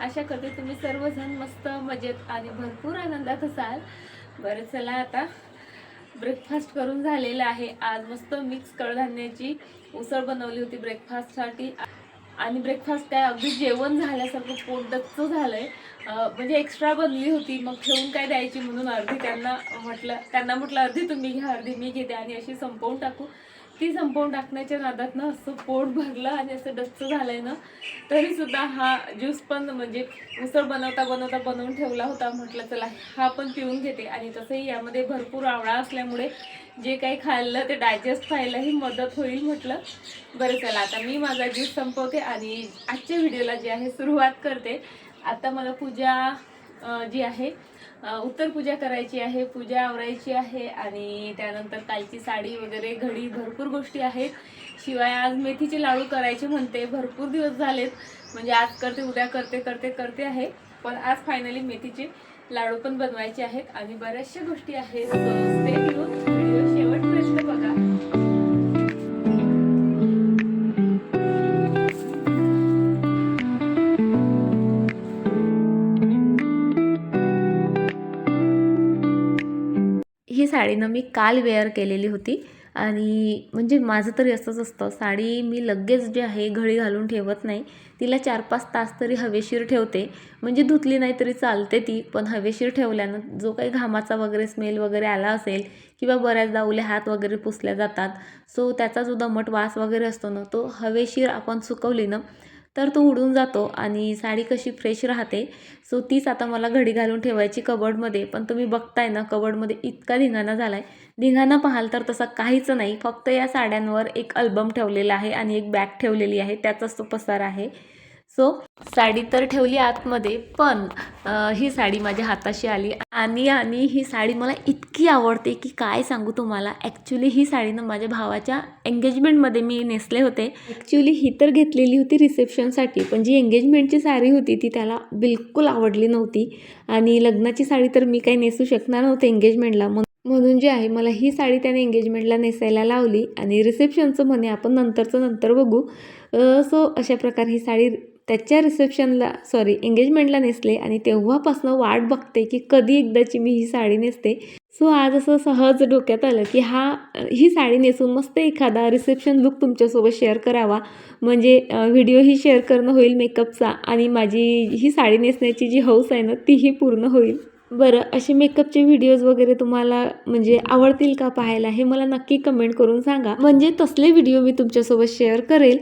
आशा करते तुम्ही सर्वजण मस्त मजेत आणि भरपूर आनंदात असाल. बरं चला आता ब्रेकफास्ट करून झालेला आहे. आज मस्त मिक्स कडधान्याची उसळ बनवली होती ब्रेकफास्टसाठी आणि ब्रेकफास्ट काय अगदी जेवण झाल्यासारखं पोट दत्त झालं आहे म्हणजे एक्स्ट्रा बनली होती. मग ठेवून काय द्यायची म्हणून अर्धी त्यांना म्हटलं त्यांना म्हटलं अर्धी तुम्ही घ्या अर्धी मी घेते आणि अशी संपवून टाकू. ती संपवून टाकण्याच्या नादात ना असं पोट भरलं आणि असं डच्च झालंय ना तरी सुद्धा हा ज्यूस पण म्हणजे उसळ बनवता बनवता बनवून ठेवला होता म्हटलं चला हा पण पिऊन घेते. आणि तसंही यामध्ये भरपूर आवळा असल्यामुळे जे काही खाल्लं ते डायजेस्ट व्हायलाही मदत होईल म्हटलं. बरं चला आता मी माझा ज्यूस संपवते आणि आजच्या व्हिडिओला जे आहे सुरुवात करते. आता मला पूजा जी आहे उत्तर पूजा करायची आहे पूजा आवरायची आहे आणि त्यानंतर कालची साडी वगैरे घडी भरपूर गोष्टी आहेत. शिवाय आज मेथीचे लाडू करायचे म्हणते भरपूर दिवस झालेत. म्हणजे आज करते उद्या करते करते करते आहे. पण आज फायनली मेथीचे लाडू पण बनवायचे आहेत आणि बऱ्याचशा गोष्टी आहेत. ही साडी ना मी काल वेअर केलेली होती. आणि म्हणजे माझं तरी असंच असतं. साडी मी लगेच जे आहे घडी घालून ठेवत नाही. तिला चार पाच तास तरी हवेशीर ठेवते. म्हणजे धुतली नाही तरी चालते ती पण हवेशीर ठेवल्यानं जो काही घामाचा वगैरे स्मेल वगैरे आला असेल किंवा बऱ्याचदा उले हात वगैरे पुसल्या जातात सो त्याचा जो दमट वास वगैरे असतो ना तो हवेशीर आपण सुकवली ना तर तो उडून जातो आणि साडी कशी फ्रेश राहते. सो तीच आता मला घडी घालून ठेवायची कबर्डमध्ये पण तुम्ही बघताय ना कबर्डमध्ये इतका धिंगाणा झाला आहे धिंगाणा पाहाल तर तसा काहीच नाही. फक्त या साड्यांवर एक अल्बम ठेवलेला आहे आणि एक बॅग ठेवलेली आहे. त्याचाच तो पसार आहे. सो साडी तर ठेवली आतमध्ये पण ही साडी माझ्या हाताशी आली. आणि आणि ही साडी मला इतकी आवडते की काय सांगू तुम्हाला? ॲक्च्युली ही साडी ना माझ्या भावाच्या एंगेजमेंटमध्ये मी नेसले होते. ॲक्च्युली ही तर घेतलेली होती रिसेप्शनसाठी पण जी एंगेजमेंटची साडी होती ती त्याला बिलकुल आवडली नव्हती. आणि लग्नाची साडी तर मी काही नेसू शकणार नव्हते एंगेजमेंटला म्हणून म्हणून जे आहे मला ही साडी त्याने एंगेजमेंटला नेसायला लावली. आणि रिसेप्शनचं म्हणे आपण नंतरचं नंतर बघू. सो अशा प्रकारे ही साडी त्याच्या रिसेप्शनला सॉरी एंगेजमेंटला नेसले आणि तेव्हापासनं वाट बघते की कधी एकदाची मी ही साडी नेसते. सो आज असं सहज डोक्यात आलं की हा ही साडी नेसून मस्त एखादा रिसेप्शन लुक तुमच्यासोबत शेअर करावा. म्हणजे व्हिडिओही शेअर करणं होईल मेकअपचा आणि माझी ही साडी नेसण्याची जी हौस आहे ना तीही पूर्ण होईल. बरं असे मेकअपचे व्हिडिओज वगैरे तुम्हाला म्हणजे आवडतील का पाहायला? हे मला नक्की कमेंट करून सांगा. म्हणजे तसले व्हिडिओ मी तुमच्यासोबत शेअर करेल.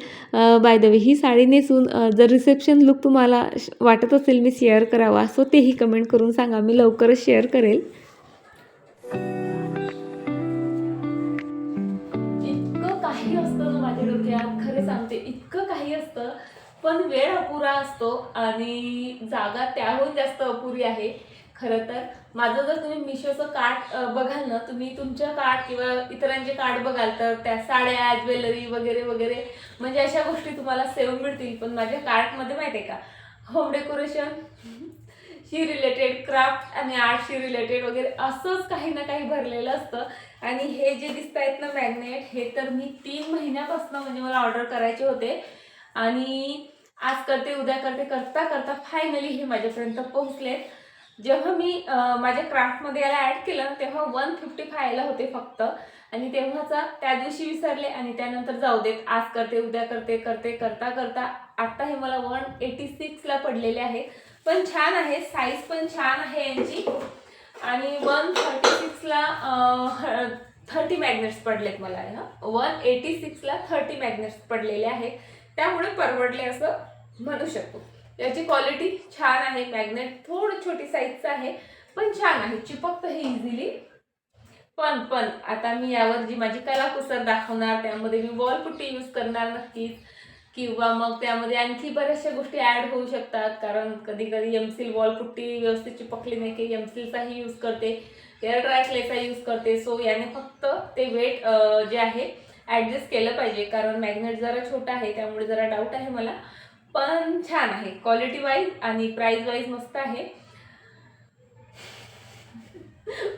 बाय द वे ही साडी नेसून जर रिसेप्शन लुक तुम्हाला वाटत असेल मी शेअर करावा सो तेही कमेंट करून सांगा. मी लवकरच शेअर करेल. इतकं काही असतं ना माझ्या डोक्यात सांगते इतकं काही असतं. पण वेळ अपुरा असतो आणि जागा त्याहून जास्त अपुरी आहे. खरं तर माझं जर तुम्ही मिशोचं कार्ट बघाल ना तुम्ही तुमच्या कार्ट किंवा इतरांचे कार्ट बघाल तर त्या साड्या ज्वेलरी वगैरे वगैरे म्हणजे अशा गोष्टी तुम्हाला सेव मिळतील. पण माझ्या कार्टमध्ये माहिती आहे का होम डेकोरेशन शी रिलेटेड क्राफ्ट आणि आर्टशी रिलेटेड वगैरे असंच काही ना काही भरलेलं असतं. आणि हे जे दिसत आहेत ना मॅग्नेट हे तर मी तीन महिन्यापासून म्हणजे मला ऑर्डर करायचे होते. आणि आज करते उद्या करते करता करता फायनली हे माझ्यापर्यंत पोहोचलेत. जेव्हा मी माझ्या क्राफ्टमध्ये याला ॲड केलं तेव्हा वन फिफ्टी फायला होते फक्त. आणि तेव्हाचा त्या दिवशी विसरले आणि त्यानंतर जाऊ देत आज करते उद्या करते करते करता करता. आत्ता हे मला वन एटी सिक्सला पडलेले आहे. पण छान आहे साईज पण छान आहे यांची. आणि वन थर्टी सिक्सला थर्टी मॅग्नेट्स पडलेत मला वन एटी सिक्सला थर्टी मॅग्नेट्स पडलेले आहेत त्यामुळे परवडले असं म्हणू शकतो. याची क्वालिटी छान आहे. मॅग्नेट थोडं छोटी साईजचं आहे पण छान आहे. चिपकतं हे इझिली पण पण आता मी यावर जी माझी कलाकुसर दाखवणार त्यामध्ये मी वॉलपुट्टी यूज करणार नक्कीच. किंवा मग त्यामध्ये आणखी बऱ्याचशा गोष्टी ॲड होऊ शकतात. कारण कधी कधी एमसील वॉलपुट्टी व्यवस्थित चिपकली नाही की एमसीलचाही यूज करते. एअर ड्रायक्लेचा यूज करते. सो याने फक्त ते वेट जे आहे ॲडजस्ट केलं पाहिजे. कारण मॅग्नेट जरा छोटा आहे त्यामुळे जरा डाऊट आहे मला. पण छान आहे. क्वालिटी वाईज आणि प्राईज वाईज मस्त आहे.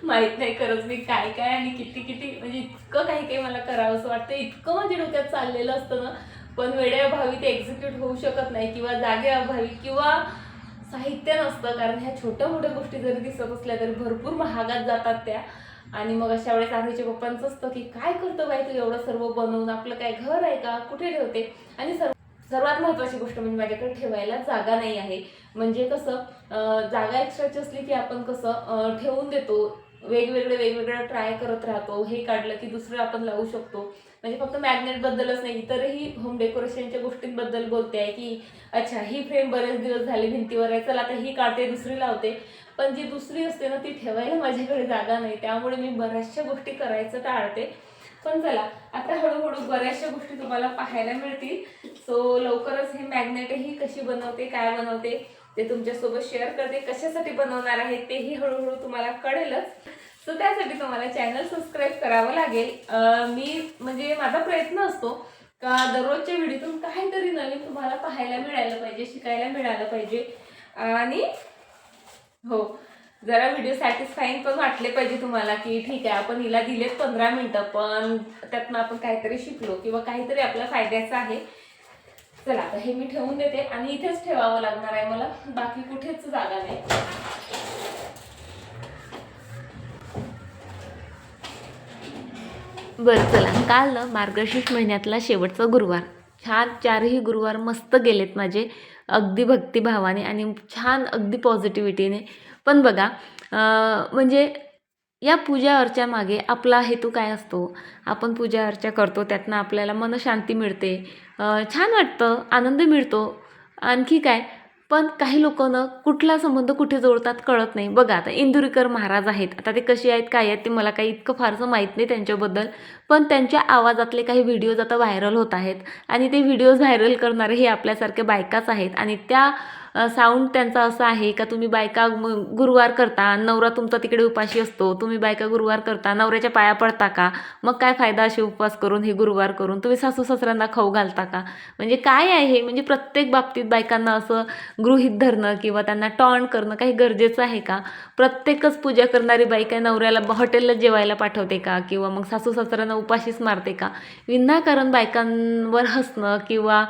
माहीत नाही खरंच मी काय काय आणि किती किती म्हणजे इतकं काही काही मला करावं असं वाटतं इतकं माझ्या डोक्यात चाललेलं असतं ना. पण वेळेअभावी ते एक्झिक्यूट होऊ शकत नाही किंवा जागेअभावी किंवा साहित्य नसतं. कारण ह्या छोट्या मोठ्या गोष्टी जरी दिसत असल्या तरी भरपूर महागात जातात त्या. आणि मग अशा वेळेस आधीच्या पप्पांचं असतं की काय करतो बाई तू एवढं सर्व बनवून? आपलं काय घर आहे का? कुठे ठेवते? आणि सर्व सर्वात महत्त्वाची गोष्ट म्हणजे माझ्याकडे ठेवायला जागा नाही आहे. म्हणजे कसं जागा एक्स्ट्राची असली की आपण कसं ठेवून देतो. वेगवेगळे वेगवेगळं ट्राय करत राहतो. हे काढलं की दुसरं आपण लावू शकतो. म्हणजे फक्त मॅग्नेटबद्दलच नाही इतरही होम डेकोरेशनच्या गोष्टींबद्दल बोलते आहे की अच्छा ही फ्रेम बरेच दिवस झाले भिंतीवर आहे चला आता ही काढते दुसरी लावते. पण जी दुसरी असते ना ती ठेवायला माझ्याकडे जागा नाही. त्यामुळे मी बऱ्याचशा गोष्टी करायचं टाळते. पण चला आता हळूहळू बऱ्याचशा गोष्टी तुम्हाला पाहायला मिळतील. सो लवकरच हे मॅग्नेटही कशी बनवते काय बनवते ते तुमच्यासोबत शेअर करते. कशासाठी बनवणार आहे तेही हळूहळू तुम्हाला कळेलच. सो त्यासाठी तुम्हाला चॅनल सबस्क्राईब करावं लागेल. मी म्हणजे माझा प्रयत्न असतो का दररोजच्या व्हिडिओतून काहीतरी नवीन तुम्हाला पाहायला मिळायला पाहिजे शिकायला मिळालं पाहिजे. आणि हो जरा व्हिडिओ सॅटिस्फाईंग पण वाटले पाहिजे तुम्हाला की ठीक आहे आपण हिला दिलेत पंधरा मिनटं पण त्यातनं आपण काहीतरी शिकलो किंवा काहीतरी आपल्या फायद्याचं आहे. चला आता हे मी ठेवून देते आणि इथेच ठेवावं लागणार आहे मला. बाकी कुठेच जागा नाही. बरं चला. काल ना मार्गशीर्ष महिन्यातला शेवटचा गुरुवार. छान चारही गुरुवार मस्त गेलेत माझे. अगदी भक्तिभावाने आणि छान अगदी पॉझिटिव्हिटीने पण बघा म्हणजे या पूजा अर्च्यामागे आपला हेतू काय असतो? आपण पूजा अर्चा करतो त्यातनं आपल्याला मनशांती मिळते. छान वाटतं आनंद मिळतो. आणखी काय? पण काही लोकांना कुठला संबंध कुठे जोडतात कळत नाही. बघा आता इंदुरीकर महाराज आहेत. आता ते कसे आहेत काय आहेत ते मला काही इतकं फारसं माहीत नाही त्यांच्याबद्दल. पण त्यांच्या आवाजातले काही व्हिडिओज आता व्हायरल होत आहेत. आणि ते व्हिडिओज व्हायरल करणारे हे आपल्यासारखे बायकाच आहेत. आणि त्या साऊंड त्यांचा असा आहे का तुम्ही बायका गुरुवार करता नवरा तुमचा तिकडे उपाशी असतो तुम्ही बायका गुरुवार करता नवऱ्याच्या पाया पडता का? मग काय फायदा असे उपवास करून हे गुरुवार करून? तुम्ही सासू सासऱ्यांना खाऊ घालता का? म्हणजे काय आहे? म्हणजे प्रत्येक बाबतीत बायकांना असं गृहित धरणं किंवा त्यांना टॉन करणं काही गरजेचं आहे का? प्रत्येकच पूजा करणारी बाई काय नवऱ्याला हॉटेलला जेवायला पाठवते का? किंवा मग सासू सासऱ्यांना उपाशीच मारते का? विनाकारण बायकांवर हसणं किंवा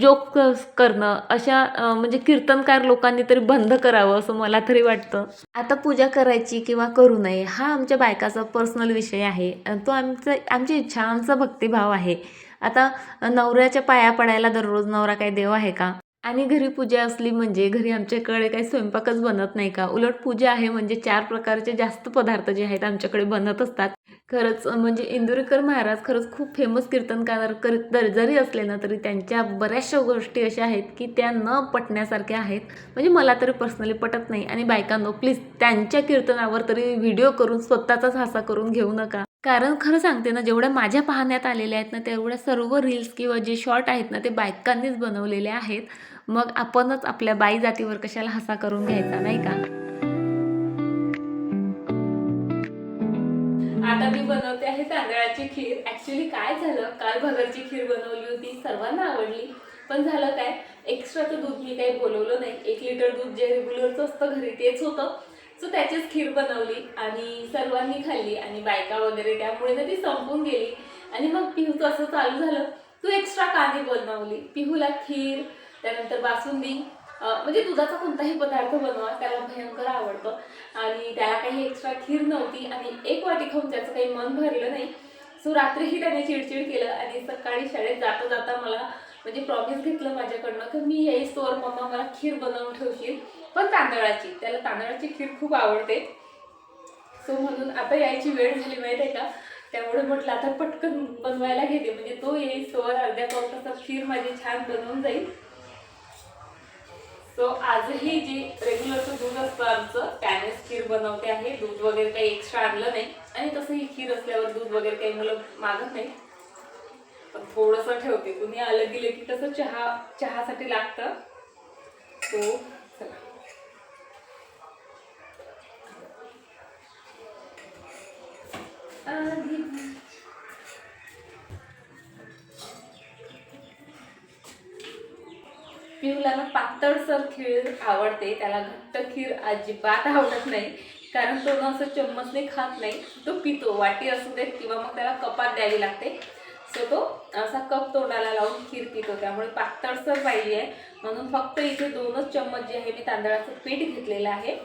जोक करणं अशा म्हणजे कीर्त कीर्तनकार लोकांनी तरी बंद करावं असं मला तरी वाटतं. आता पूजा करायची किंवा करू नये हा आमच्या बायकाचा पर्सनल विषय आहे. तो आमचा आमची इच्छा आमचा भक्तिभाव आहे. आता नवऱ्याच्या पाया पडायला दररोज नवरा काही देव आहे का? आणि घरी पूजा असली म्हणजे घरी आमच्याकडे काही स्वयंपाकच बनत नाही का? उलट पूजा आहे म्हणजे चार प्रकारचे जास्त पदार्थ जे आहेत आमच्याकडे बनत असतात. खरंच म्हणजे इंदुरीकर महाराज खरंच खूप फेमस कीर्तनकार कर जरी असले ना तरी त्यांच्या बऱ्याचशा गोष्टी अशा आहेत की त्या न पटण्यासारख्या आहेत. म्हणजे मला तरी पर्सनली पटत नाही. आणि बायकांनो प्लीज त्यांच्या कीर्तनावर तरी व्हिडिओ करून स्वतःचाच हासा करून घेऊ नका. कारण खरं सांगते ना जेवढ्या माझ्या पाहण्यात आलेल्या आहेत ना तेवढ्या सर्व रील्स किंवा जे शॉर्ट आहेत ना ते बायकांनीच बनवलेले आहेत. मग आपणच आपल्या बाई जातीवर कशाला हसा करून घ्यायचा नाही का? आता मी बनवते आहे तांदळाची खीर. ऍक्च्युली काय झालं? काल भगरची खीर बनवली होती सर्वांना आवडली. पण झालं काय? एक्स्ट्राचं दूध मी काही बोलवलं नाही. एक लिटर दूध जे रेग्युलरचं असतं घरी तेच होतं. सो त्याचीच खीर बनवली आणि सर्वांनी खाल्ली आणि बायका वगैरे त्यामुळे ना ती संपून गेली. आणि मग पिहूचं असं चालू झालं. तू एक्स्ट्रा का नाही बनवली. पिहूला खीर त्यानंतर बासुंदी म्हणजे दुधाचा कोणताही पदार्थ बनवा त्याला भयंकर आवडतं. आणि त्याला काही एक्स्ट्रा खीर नव्हती आणि एक वाटी खाऊन त्याचं काही मन भरलं नाही. सो रात्रीही त्याने चिडचिड केलं आणि सकाळी शाळेत जाता जाता मला म्हणजे प्रॉमिस घेतलं माझ्याकडनं की मी येईस तोवर मम्मा मला खीर बनवून ठेवशील पण तांदळाची. त्याला तांदळाची खीर खूप आवडते. सो म्हणून आता यायची वेळ झाली माहिती आहे का? त्यामुळे म्हटलं आता पटकन बनवायला घेते. म्हणजे तो येईस तोवर अर्ध्या पाऊस तासात खीर माझी छान बनवून जाईल. सो आजही जी रेग्युलरचं दूध असतं आमचं त्यानेच खीर बनवते आहे. दूध वगैरे काही एक्स्ट्रा आणलं नाही. आणि तसंही खीर असल्यावर दूध वगैरे काही मुलं मागत नाही. पण थोडंसं ठेवते. तुम्ही आलं गेलं की कसं चहा चहासाठी लागतं. सो चला. आधी पिऊला ना पातळसर खीर आवडते. त्याला घट्ट खीर अजिबात आवडत नाही. कारण तो ना असं चम्मचने खात नाही. तो पितो वाटी असू देत किंवा मग त्याला कपात द्यावी लागते. सो तो असा कप तोंडाला लावून खीर पितो. त्यामुळे पातळसर पाहिजे आहे. म्हणून फक्त इथे दोनच चम्मच जे आहे मी तांदळाचं पीठ घेतलेलं आहे.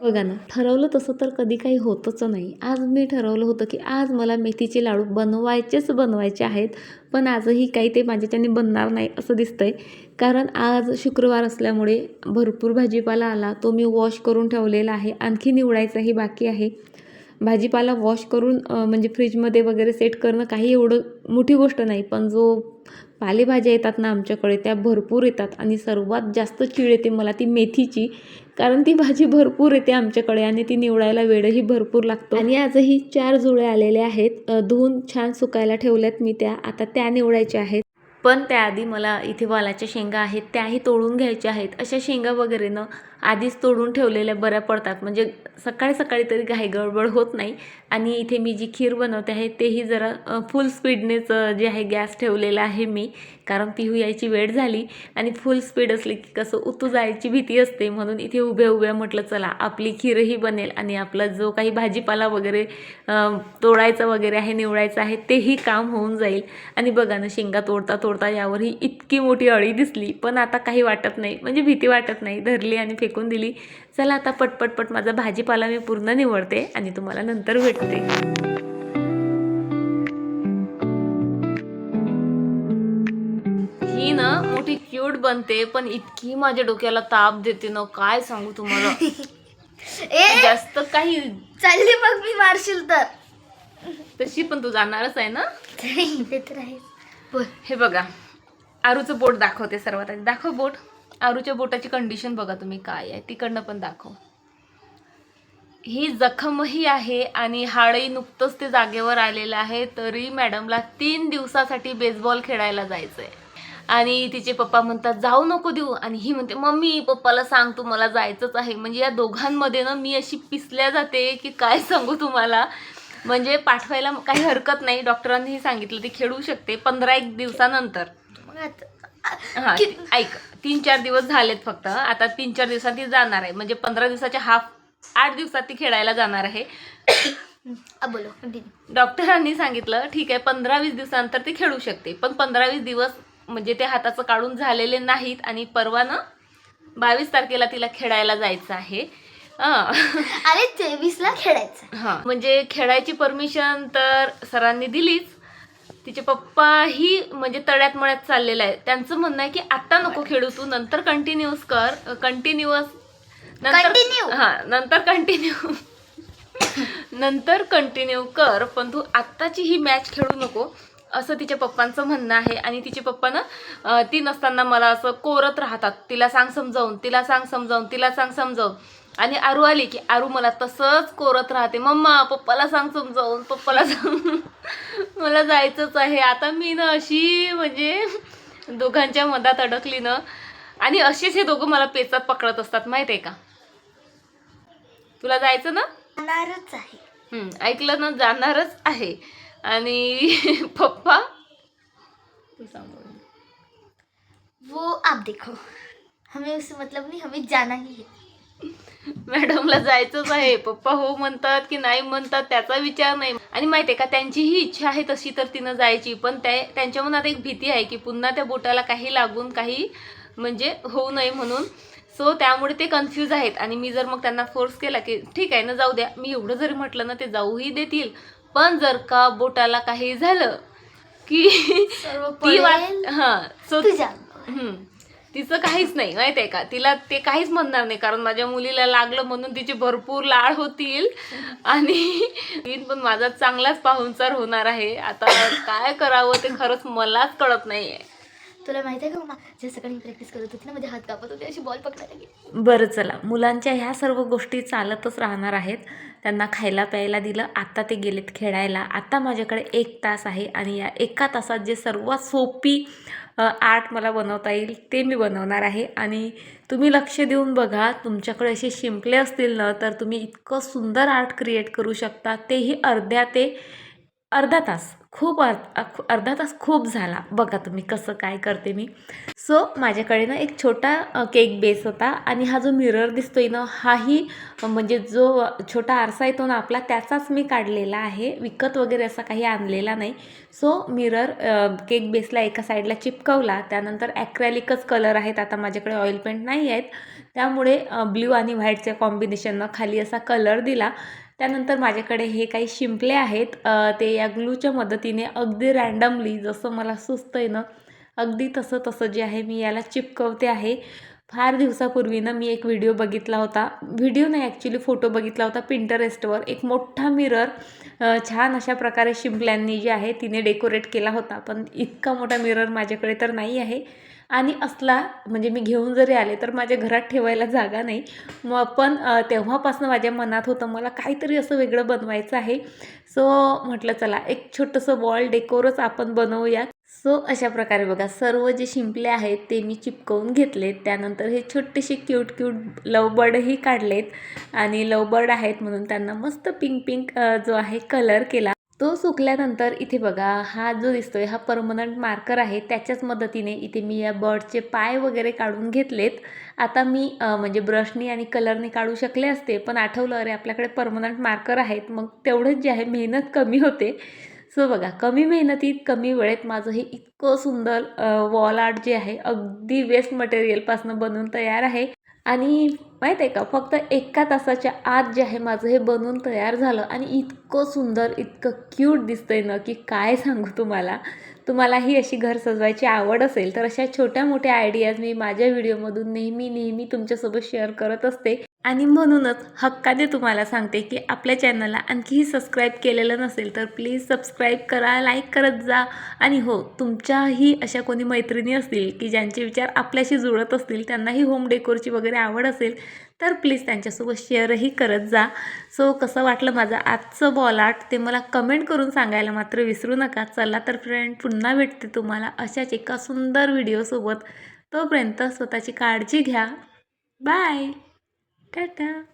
बघा ना ठरवलं तसं तर कधी काही होतच नाही. आज मी ठरवलं होतं की आज मला मेथीचे लाडू बनवायचेच बनवायचे आहेत पण आजही काही ते माझ्याच्याने बनणार नाही असं दिसतंय. कारण आज शुक्रवार असल्यामुळे भरपूर भाजीपाला आला तो मी वॉश करून ठेवलेला आहे आणखी निवडायचाही बाकी आहे. भाजीपाला वॉश करून म्हणजे फ्रीजमध्ये वगैरे सेट करणं काही एवढं मोठी गोष्ट नाही पण जो पालेभाज्या येतात ना आमच्याकडे त्या भरपूर येतात. आणि सर्वात जास्त चीड येते मला ती मेथीची. कारण ती भाजी भरपूर येते आमच्याकडे आणि ती निवडायला वेळही भरपूर लागतो. आणि आजही चार जुळे आलेले आहेत. धुवून छान सुकायला ठेवल्यात मी त्या. आता त्या निवडायच्या आहेत. पण त्याआधी मला इथे वालाच्या शेंगा आहेत त्याही तोडून घ्यायच्या आहेत. अशा शेंगा वगैरे न आधीच तोडून ठेवलेल्या बऱ्या पडतात. म्हणजे सकाळी सकाळी तरी काही गडबड होत नाही. आणि इथे मी जी खीर बनवते आहे तेही जरा फुल स्पीडनेच जे आहे गॅस ठेवलेला आहे मी. कारण पिहू यायची वेळ झाली आणि फुल स्पीड असली की कसं उतू जायची भीती असते. म्हणून इथे उभ्या उभ्या म्हटलं चला आपली खीरही बनेल आणि आपला जो काही भाजीपाला वगैरे तोडायचा वगैरे आहे निवडायचं आहे तेही काम होऊन जाईल. आणि बघा ना शेंगा तोडता तोडता यावरही इतकी मोठी अळी दिसली. पण आता काही वाटत नाही. म्हणजे भीती वाटत नाही. धरली आणि फेकून दिली. चला आता पटपटपट माझा भाजीपाला मी पूर्ण निवडते आणि तुम्हाला नंतर भेटते. ना मोठी क्यूट बनते पण इतकी माझ्या डोक्याला ताप देते ना काय सांगू तुम्हाला? ए! जास्त काही चालली मग मी मारशील तर. तशी पण तू जाणारच आहे ना? ते तर आहे. बोल. हे बघा आरूचं बोट दाखवते सर्वात आधी. दाखव बोट. आरूच्या बोटाची कंडिशन बघा तुम्ही काय आहे तिकडनं पण दाखव. ही जखमही आहे आणि हाडही नुकतंच ते जागेवर आलेलं आहे तरी मॅडमला तीन दिवसासाठी बेसबॉल खेळायला जायचं आहे आणि तिचे पप्पा म्हणतात जाऊ नको देऊ. आणि ही म्हणते मम्मी पप्पाला सांग तू मला जायचंच आहे. म्हणजे या दोघांमध्ये ना मी अशी पिसल्या जाते की काय सांगू तुम्हाला. म्हणजे पाठवायला काही हरकत नाही. डॉक्टरांनीही सांगितलं ती खेळू शकते पंधरा एक दिवसानंतर. हा ऐक तीन चार दिवस झालेत फक्त. आता तीन चार दिवसात ती जाणार आहे. म्हणजे पंधरा दिवसाच्या हाफ आठ दिवसात ती खेळायला जाणार आहे. बोलो डॉक्टरांनी सांगितलं ठीक आहे पंधरा वीस दिवसानंतर ती खेळू शकते. पण पंधरा वीस दिवस म्हणजे ते हाताचं काढून झालेले नाहीत आणि परवा ना बावीस तारखेला तिला खेळायला जायचं आहे. अरे तेवीस ला खेळायचं. हां. म्हणजे खेळायची परमिशन तर सरांनी दिलीच. तिचे पप्पाही म्हणजे तळ्यात मळ्यात चाललेलं आहे त्यांचं म्हणणं आहे की आत्ता नको खेळू तू नंतर कंटिन्यूअस कर कंटिन्युअस Continue. हां नंतर कंटिन्यू नंतर कंटिन्यू कर पण तू आत्ताची ही मॅच खेळू नको. असं तिच्या पप्पांचं म्हणणं आहे आणि तिचे पप्पा ना ती नसताना मला असं कोरत राहतात. तिला सांग समजावून तिला सांग समजावून तिला सांग समजावून. आणि आरू आली की आरू मला तसंच कोरत राहते. मम्मा पप्पाला सांग समजावून पप्पाला सांग. मला जायचंच आहे. आता मी ना अशी म्हणजे दोघांच्या मधात अडकली ना. आणि असेच हे दोघं मला पेचात पकडत असतात. माहीत आहे का? तुला जायचं ना? जाणारच आहे. ऐकलं ना? जाणारच आहे. आणि पप्पा? तू सांग बरं. वो आप देखो। हमें उससे मतलब नहीं हमें जाना ही है। मॅडमला जायचंच आहे. पप्पा हो म्हणतात की नाही म्हणतात त्याचा विचार नाही. आणि माहिती आहे का त्यांची ही इच्छा आहे तशी तर तिनं जायची पण त्या त्यांच्या मनात एक भीती आहे की पुन्हा त्या बोटाला काही लागून काही म्हणजे होऊ नये म्हणून. सो त्यामुळे ते कन्फ्यूज आहेत. आणि मी जर मग त्यांना फोर्स केला की ठीक आहे ना जाऊ द्या. मी एवढं जरी म्हटलं ना ते जाऊही देतील. पण जर का बोटाला काही झालं की ती वाट हां सो. तिचं काहीच नाही माहिती आहे का? तिला ते काहीच म्हणणार नाही कारण माझ्या मुलीला लागलं म्हणून तिचे भरपूर लाड होतील. आणि पण माझा चांगलाच पाहुणचार होणार आहे. आता काय करावं ते खरंच मलाच कळत नाहीये. तुला माहीत आहे का मम्मा जे सकाळी प्रॅक्टिस करत होती ना माझे हात कापत होते अशी बॉल पकडायला गेली. बरं चला. मुलांच्या ह्या सर्व गोष्टी चालतच राहणार आहेत. त्यांना खायला प्यायला दिलं. आता ते गेलेत खेळायला. आता माझ्याकडे एक तास आहे आणि या एका तासात जे सर्वात सोपी आर्ट मला बनवता येईल ते मी बनवणार आहे. आणि तुम्ही लक्ष देऊन बघा तुमच्याकडे असे शिंपले असतील ना तर तुम्ही इतकं सुंदर आर्ट क्रिएट करू शकता. तेही अर्ध्या ते अर्धा तास. खूप अर् अर्धा तास खूप झाला. बघा तुम्ही कसं काय करते मी. सो माझ्याकडे ना एक छोटा केक बेस होता आणि हा जो मिरर दिसतोय ना हाही म्हणजे जो छोटा आरसा येतो ना आपला त्याचाच मी काढलेला आहे. विकत वगैरे असा काही आणलेला नाही. सो मिरर केक बेसला एका साईडला चिपकवला. त्यानंतर ॲक्रॅलिकच कलर आहेत. आता माझ्याकडे ऑइल पेंट नाही आहेत. त्यामुळे ब्ल्यू आणि व्हाईटच्या कॉम्बिनेशननं खाली असा कलर दिला. त्यानंतर माझ्याकडे हे काही शिंपले आहेत. ते या ग्लूच्या मदतीने अगदी रँडमली जसं मला सुचतंय ना अगदी तसं तसं जे आहे मी याला चिपकवते आहे. फार दिवसापूर्वी ना मी एक व्हिडिओ बघितला होता. व्हिडिओ नाही ॲक्च्युली फोटो बघितला होता पिंटरेस्टवर एक मोठा मिरर छान अशा प्रकारे शिंपल्यांनी जे आहे तिने डेकोरेट केला होता. पण इतका मोठा मिरर माझ्याकडे तर नाही आहे. आणि असला म्हणजे मी घेऊन जरी आले तर माझ्या घरात ठेवायला जागा नाही. मग पण तेव्हापासून माझ्या मनात होतं मला काहीतरी असं वेगळं बनवायचं आहे. सो म्हटलं चला एक छोटंसं वॉल डेकोरच आपण बनवूया. सो अशा प्रकारे बघा सर्व जे शिंपले आहेत ते मी चिपकवून घेतलेत. त्यानंतर हे छोटेसे क्यूट क्यूट लवबर्डही काढलेत. आणि लवबर्ड आहेत म्हणून त्यांना मस्त पिंक पिंक जो आहे कलर केला. तो सुकल्यानंतर इथे बघा हा जो दिसतोय हा परमनंट मार्कर आहे. त्याच्याच मदतीने इथे मी या बर्डचे पाय वगैरे काढून घेतलेत. आता मी म्हणजे ब्रशनी आणि कलरने काढू शकले असते पण आठवलं अरे आपल्याकडे परमनंट मार्कर आहेत. मग तेवढंच जे आहे मेहनत कमी होते. सो बघा कमी मेहनतीत कमी वेळेत माझं हे इतकं सुंदर वॉल आर्ट जे आहे अगदी वेस्ट मटेरियलपासून बनवून तयार आहे. आणि माहीत आहे का फक्त एका तासाच्या आत जे आहे माझं हे बनवून तयार झालं आणि इतकं सुंदर इतकं क्यूट दिसतंय ना की काय सांगू तुम्हाला. तुम्हालाही अशी घर सजवायची आवड असेल तर अशा छोट्या मोठ्या आयडियाज मी माझ्या व्हिडिओमधून नेहमी नेहमी तुमच्यासोबत शेअर करत असते. आणि म्हणूनच हक्काने तुम्हाला सांगते की आपल्या चॅनलला आणखीही सबस्क्राईब केलेलं नसेल तर प्लीज सबस्क्राईब करा लाईक करत जा. आणि हो तुमच्याही अशा कोणी मैत्रिणी असतील की ज्यांचे विचार आपल्याशी जुळत असतील त्यांनाही होम डेकोरची वगैरे आवड असेल तर प्लीज त्यांच्यासोबत शेअरही करत जा. सो कसं वाटलं माझं आजचं बॉल आर्ट ते मला कमेंट करून सांगायला मात्र विसरू नका. चला तर फ्रेंड पुन्हा भेटते तुम्हाला अशाच एका सुंदर व्हिडिओसोबत तोपर्यंत स्वतःची काळजी घ्या. Bye Ta-da.